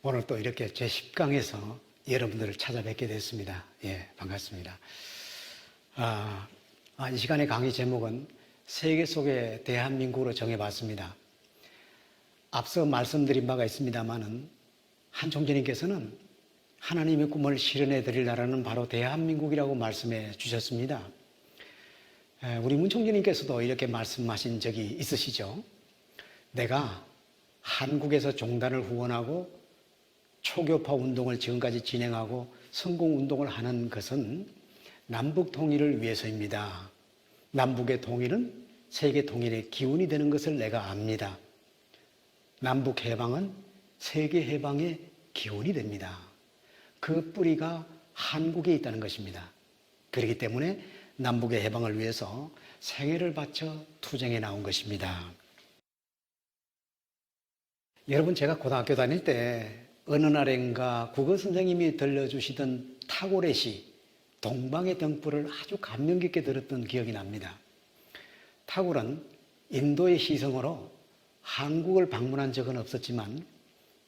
오늘 또 이렇게 제10강에서 여러분들을 찾아뵙게 됐습니다. 예, 반갑습니다. 아, 아, 이 시간의 강의 제목은 세계 속의 대한민국으로 정해봤습니다. 앞서 말씀드린 바가 있습니다만은 한 총재님께서는 하나님의 꿈을 실현해 드릴 나라는 바로 대한민국이라고 말씀해 주셨습니다. 에, 우리 문 총재님께서도 이렇게 말씀하신 적이 있으시죠? 내가 한국에서 종단을 후원하고 초교파 운동을 지금까지 진행하고 성공 운동을 하는 것은 남북 통일을 위해서입니다. 남북의 통일은 세계 통일의 기운이 되는 것을 내가 압니다. 남북 해방은 세계 해방의 기운이 됩니다. 그 뿌리가 한국에 있다는 것입니다. 그렇기 때문에 남북의 해방을 위해서 생애를 바쳐 투쟁해 나온 것입니다. 여러분 제가 고등학교 다닐 때 어느 날인가 국어 선생님이 들려주시던 탁월의 시 동방의 등불을 아주 감명 깊게 들었던 기억이 납니다. 탁월은 인도의 시성으로 한국을 방문한 적은 없었지만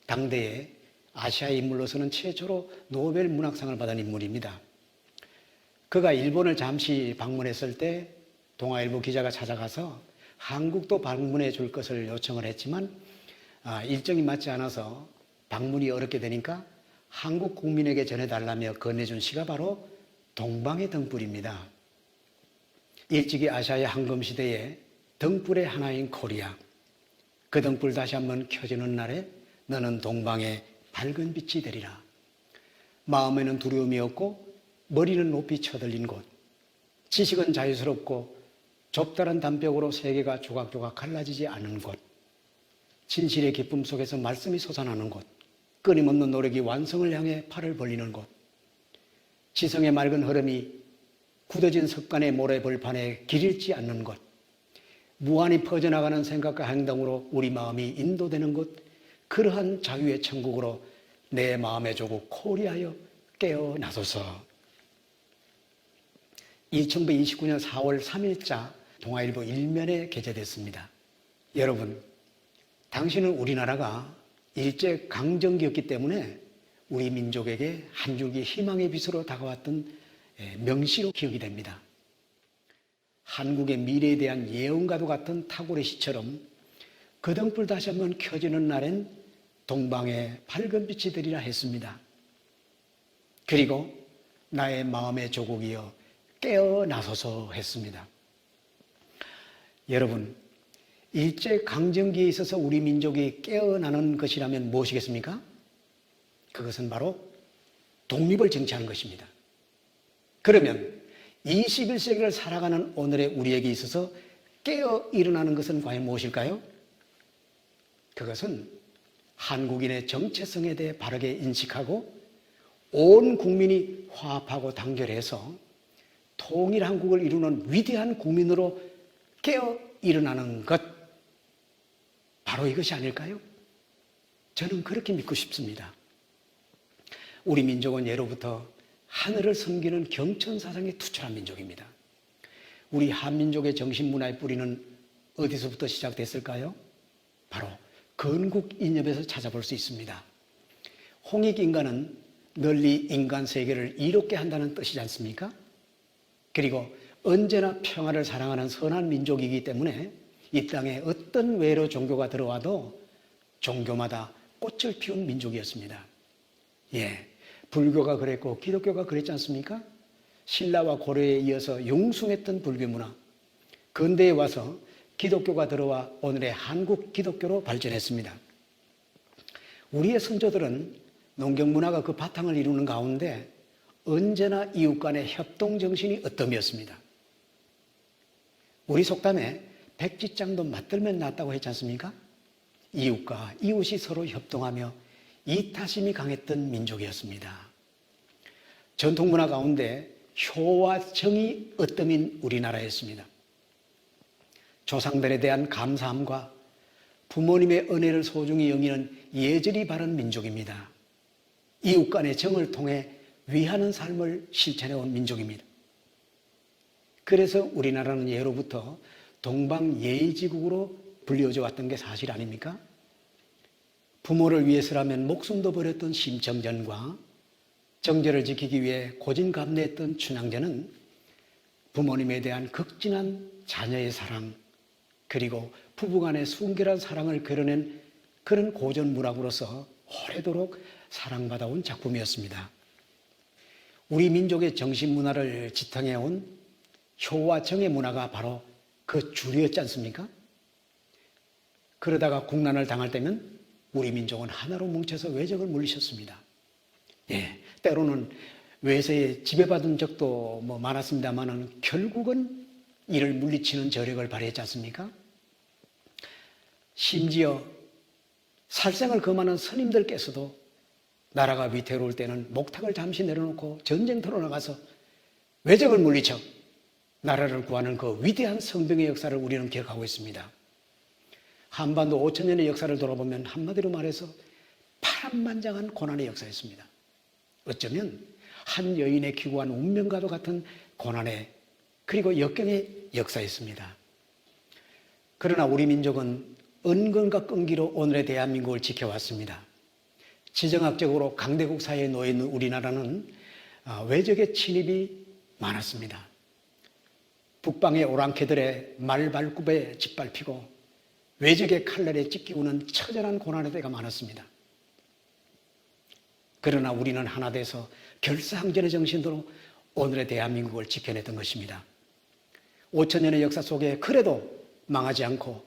당대에 아시아 인물로서는 최초로 노벨 문학상을 받은 인물입니다. 그가 일본을 잠시 방문했을 때 동아일보 기자가 찾아가서 한국도 방문해 줄 것을 요청을 했지만 아, 일정이 맞지 않아서 방문이 어렵게 되니까 한국 국민에게 전해달라며 건네준 시가 바로 동방의 등불입니다. 일찍이 아시아의 황금 시대에 등불의 하나인 코리아. 그 등불 다시 한번 켜지는 날에 너는 동방의 밝은 빛이 되리라. 마음에는 두려움이 없고 머리는 높이 쳐들린 곳. 지식은 자유스럽고 좁다란 담벽으로 세계가 조각조각 갈라지지 않은 곳. 진실의 기쁨 속에서 말씀이 솟아나는 곳. 끊임없는 노력이 완성을 향해 팔을 벌리는 곳. 지성의 맑은 흐름이 굳어진 습관의 모래벌판에 길 잃지 않는 곳. 무한히 퍼져나가는 생각과 행동으로 우리 마음이 인도되는 곳. 그러한 자유의 천국으로 내 마음의 조국 코리아여 깨어나소서. 2029년 4월 3일자 동아일보 일면에 게재됐습니다. 여러분, 당신은 우리나라가 일제 강점기였기 때문에 우리 민족에게 한 줄기 희망의 빛으로 다가왔던 예, 명시로 기억이 됩니다. 한국의 미래에 대한 예언과도 같은 탁월의 시처럼 그 등불 다시 한번 켜지는 날엔 동방의 밝은 빛이 되리라 했습니다. 그리고 나의 마음의 조국이여 깨어나소서 했습니다. 여러분, 일제 강점기에 있어서 우리 민족이 깨어나는 것이라면 무엇이겠습니까? 그것은 바로 독립을 쟁취하는 것입니다. 그러면 21세기를 살아가는 오늘의 우리에게 있어서 깨어 일어나는 것은 과연 무엇일까요? 그것은 한국인의 정체성에 대해 바르게 인식하고 온 국민이 화합하고 단결해서 통일 한국을 이루는 위대한 국민으로 깨어 일어나는 것. 바로 이것이 아닐까요? 저는 그렇게 믿고 싶습니다. 우리 민족은 예로부터 하늘을 섬기는 경천 사상에 투철한 민족입니다. 우리 한민족의 정신 문화의 뿌리는 어디서부터 시작됐을까요? 바로 건국인협에서 찾아볼 수 있습니다. 홍익 인간은 널리 인간 세계를 이롭게 한다는 뜻이지 않습니까? 그리고 언제나 평화를 사랑하는 선한 민족이기 때문에 이 땅에 어떤 외로 종교가 들어와도 종교마다 꽃을 피운 민족이었습니다. 예. 불교가 그랬고 기독교가 그랬지 않습니까? 신라와 고려에 이어서 용숭했던 불교 문화. 근대에 와서 기독교가 들어와 오늘의 한국 기독교로 발전했습니다. 우리의 선조들은 농경 문화가 그 바탕을 이루는 가운데 언제나 이웃 간의 협동 정신이 어떠이었습니다 우리 속담에 백지장도 맞들면 낫다고 했지 않습니까? 이웃과 이웃이 서로 협동하며 이타심이 강했던 민족이었습니다. 전통 문화 가운데 효와 정이 어떠민 우리나라였습니다. 조상들에 대한 감사함과 부모님의 은혜를 소중히 여기는 예절이 바른 민족입니다. 이웃 간의 정을 통해 위하는 삶을 실천해 온 민족입니다. 그래서 우리나라는 예로부터 동방 예의지국으로 불리워져 왔던 게 사실 아닙니까? 부모를 위해서라면 목숨도 버렸던 심청전과 정제를 지키기 위해 고진감래했던 춘향전은 부모님에 대한 극진한 자녀의 사랑 그리고 부부간의 순결한 사랑을 그려낸 그런 고전 문학으로서 오래도록 사랑받아온 작품이었습니다. 우리 민족의 정신 문화를 지탱해온 효와 정의 문화가 바로 그 줄이었지 않습니까? 그러다가 국난을 당할 때면 우리 민족은 하나로 뭉쳐서 외적을 물리셨습니다. 예, 때로는 외세에 지배받은 적도 뭐 많았습니다만은 결국은 이를 물리치는 저력을 발휘했지 않습니까? 심지어 살생을 금하는 스님들께서도 나라가 위태로울 때는 목탁을 잠시 내려놓고 전쟁터로 나가서 외적을 물리쳐 나라를 구하는 그 위대한 성병의 역사를 우리는 기억하고 있습니다. 한반도 5천 년의 역사를 돌아보면 한마디로 말해서 파란만장한 고난의 역사였습니다. 어쩌면 한 여인의 기구한 운명과도 같은 고난의 그리고 역경의 역사였습니다. 그러나 우리 민족은 은근과 끈기로 오늘의 대한민국을 지켜왔습니다. 지정학적으로 강대국 사회에 놓여 있는 우리나라는 아, 외적의 침입이 많았습니다. 북방의 오랑캐들의 말발굽에 짓밟히고 외적의 칼날에 찢기고는 처절한 고난의 때가 많았습니다. 그러나 우리는 하나 돼서 결사항전의 정신으로 오늘의 대한민국을 지켜냈던 것입니다. 5천 년의 역사 속에 그래도 망하지 않고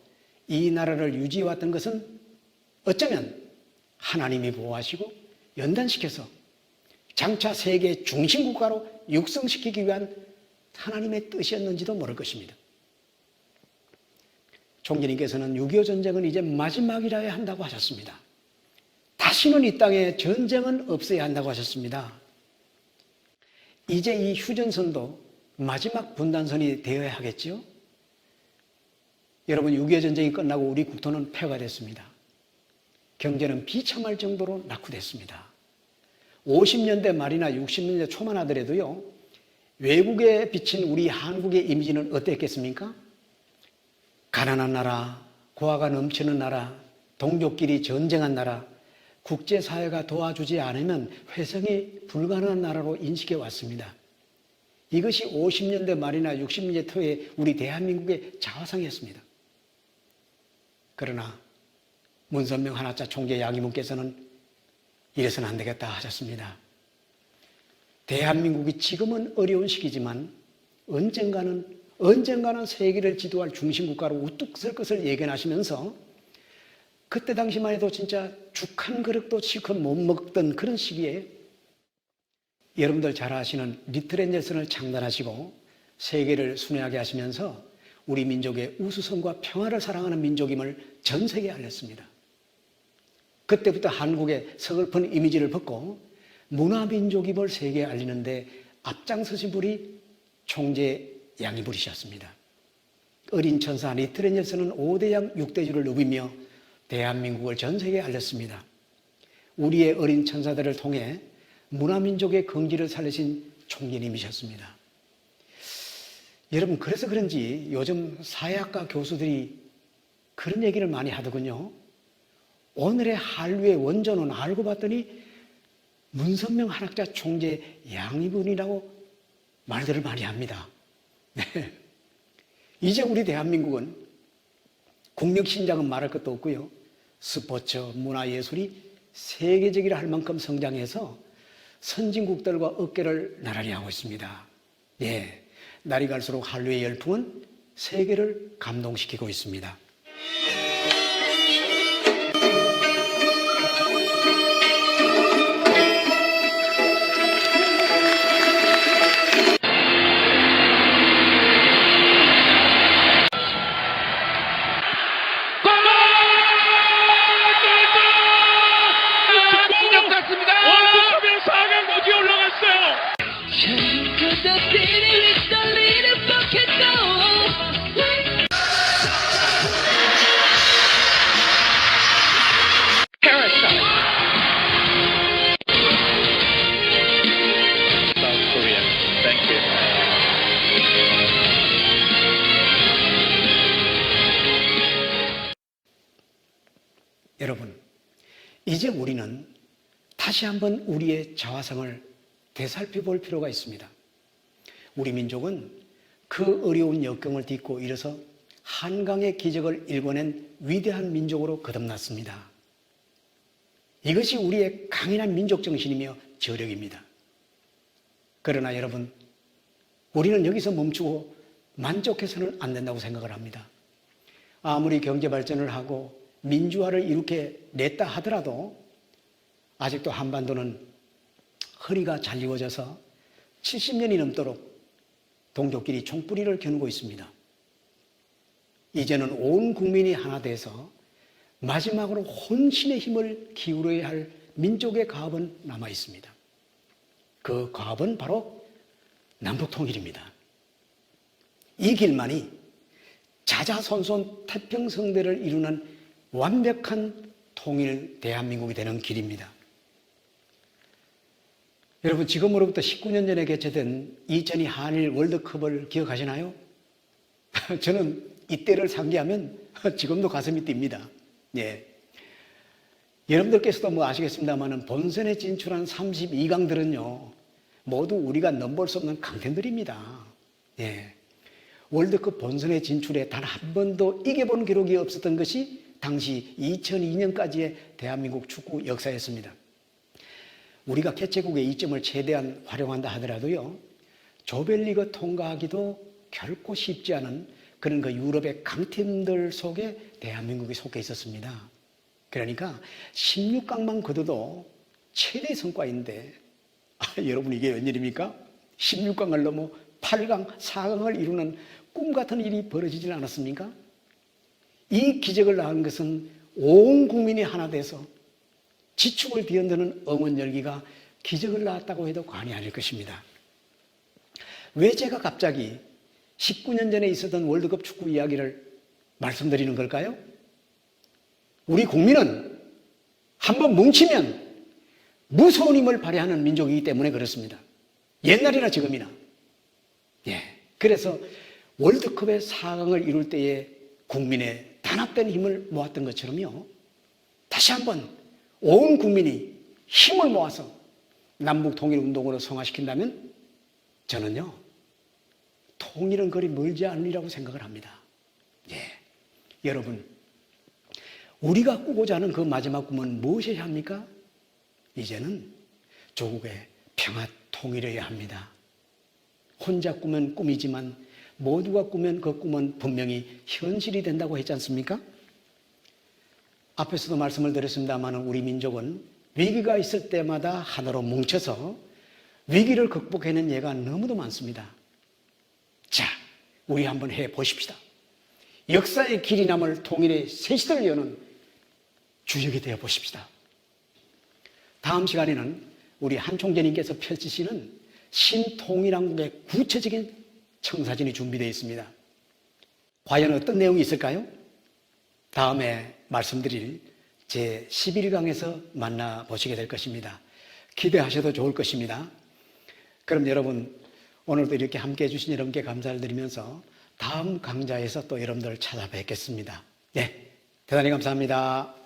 이 나라를 유지해왔던 것은 어쩌면 하나님이 보호하시고 연단시켜서 장차 세계 중심국가로 육성시키기 위한 하나님의 뜻이었는지도 모를 것입니다. 총리님께서는 6.25 전쟁은 이제 마지막이라야 한다고 하셨습니다. 다시는 이 땅에 전쟁은 없어야 한다고 하셨습니다. 이제 이 휴전선도 마지막 분단선이 되어야 하겠지요? 여러분, 6.25 전쟁이 끝나고 우리 국토는 폐가 됐습니다. 경제는 비참할 정도로 낙후됐습니다. 50년대 말이나 60년대 초만 하더라도요, 외국에 비친 우리 한국의 이미지는 어땠겠습니까? 가난한 나라, 고아가 넘치는 나라, 동족끼리 전쟁한 나라, 국제사회가 도와주지 않으면 회생이 불가능한 나라로 인식해 왔습니다. 이것이 50년대 말이나 60년대 초에 우리 대한민국의 자화상이었습니다. 그러나 문선명 하나자 총재 양이문께서는 이래서는 안 되겠다 하셨습니다. 대한민국이 지금은 어려운 시기지만 언젠가는 언젠가는 세계를 지도할 중심국가로 우뚝 설 것을 예견하시면서 그때 당시만 해도 진짜 죽 한 그릇도 실컷 못 먹던 그런 시기에 여러분들 잘 아시는 리틀 앤젤슨을 창단하시고 세계를 순회하게 하시면서 우리 민족의 우수성과 평화를 사랑하는 민족임을 전 세계에 알렸습니다. 그때부터 한국의 서글픈 이미지를 벗고 문화민족임을 세계에 알리는데 앞장서신 분이 총재 양이부리셨습니다. 어린 천사 리틀 앤젤슨은 5대 양 6대주를 누비며 대한민국을 전 세계에 알렸습니다. 우리의 어린 천사들을 통해 문화민족의 긍지를 살리신 총리님이셨습니다. 여러분, 그래서 그런지 요즘 사회학과 교수들이 그런 얘기를 많이 하더군요. 오늘의 한류의 원조는 알고 봤더니 문선명 한학자 총재 양이분이라고 말들을 많이 합니다. 네. 이제 우리 대한민국은 국력 신장은 말할 것도 없고요. 스포츠, 문화 예술이 세계적이라 할 만큼 성장해서 선진국들과 어깨를 나란히 하고 있습니다. 예. 날이 갈수록 한류의 열풍은 세계를 감동시키고 있습니다. 우리는 다시 한번 우리의 자화성을 되살펴볼 필요가 있습니다. 우리 민족은 그 어려운 역경을 딛고 일어서 한강의 기적을 일궈낸 위대한 민족으로 거듭났습니다. 이것이 우리의 강인한 민족 정신이며 저력입니다. 그러나 여러분, 우리는 여기서 멈추고 만족해서는 안 된다고 생각을 합니다. 아무리 경제 발전을 하고 민주화를 이렇게 냈다 하더라도 아직도 한반도는 허리가 잘리워져서 70년이 넘도록 동족끼리 총뿌리를 겨누고 있습니다. 이제는 온 국민이 하나 돼서 마지막으로 혼신의 힘을 기울여야 할 민족의 가업은 남아 있습니다. 그 가업은 바로 남북 통일입니다. 이 길만이 자자손손 태평성대를 이루는 완벽한 통일 대한민국이 되는 길입니다. 여러분, 지금으로부터 19년 전에 개최된 2002 한일 월드컵을 기억하시나요? 저는 이때를 상기하면 지금도 가슴이 뜁니다. 예. 여러분들께서도 뭐 아시겠습니다만은 본선에 진출한 32강들은요, 모두 우리가 넘볼 수 없는 강팀들입니다. 예. 월드컵 본선에 진출해 단한 번도 이겨본 기록이 없었던 것이 당시 2002년까지의 대한민국 축구 역사였습니다. 우리가 개최국의 이점을 최대한 활용한다 하더라도요, 조별리그 통과하기도 결코 쉽지 않은 그런 그 유럽의 강팀들 속에 대한민국이 속해 있었습니다. 그러니까 16강만 거둬도 최대 성과인데, 아, 여러분 이게 웬일입니까? 16강을 넘어 8강, 4강을 이루는 꿈 같은 일이 벌어지질 않았습니까? 이 기적을 낳은 것은 온 국민이 하나 돼서 지축을 뒤흔드는 응원 열기가 기적을 낳았다고 해도 과언이 아닐 것입니다. 왜 제가 갑자기 19년 전에 있었던 월드컵 축구 이야기를 말씀드리는 걸까요? 우리 국민은 한번 뭉치면 무서운 힘을 발휘하는 민족이기 때문에 그렇습니다. 옛날이나 지금이나. 예. 그래서 월드컵의 4강을 이룰 때에 국민의 단합된 힘을 모았던 것처럼요. 다시 한번 온 국민이 힘을 모아서 남북 통일 운동으로 성화시킨다면 저는요. 통일은 거리 멀지 않으리라고 생각을 합니다. 예. 여러분, 우리가 꾸고자 하는 그 마지막 꿈은 무엇이어야 합니까? 이제는 조국의 평화 통일이어야 합니다. 혼자 꾸면 꿈이지만 모두가 꾸면 그 꿈은 분명히 현실이 된다고 했지 않습니까? 앞에서도 말씀을 드렸습니다만 우리 민족은 위기가 있을 때마다 하나로 뭉쳐서 위기를 극복해낸 예가 너무도 많습니다. 자, 우리 한번 해 보십시다. 역사의 길이 남을 통일의 새 시대를 여는 주역이 되어 보십시다. 다음 시간에는 우리 한 총재님께서 펼치시는 신통일한국의 구체적인 청사진이 준비되어 있습니다. 과연 어떤 내용이 있을까요? 다음에 말씀드릴 제 11강에서 만나보시게 될 것입니다. 기대하셔도 좋을 것입니다. 그럼 여러분, 오늘도 이렇게 함께 해주신 여러분께 감사를 드리면서 다음 강좌에서 또 여러분들 찾아뵙겠습니다. 네. 대단히 감사합니다.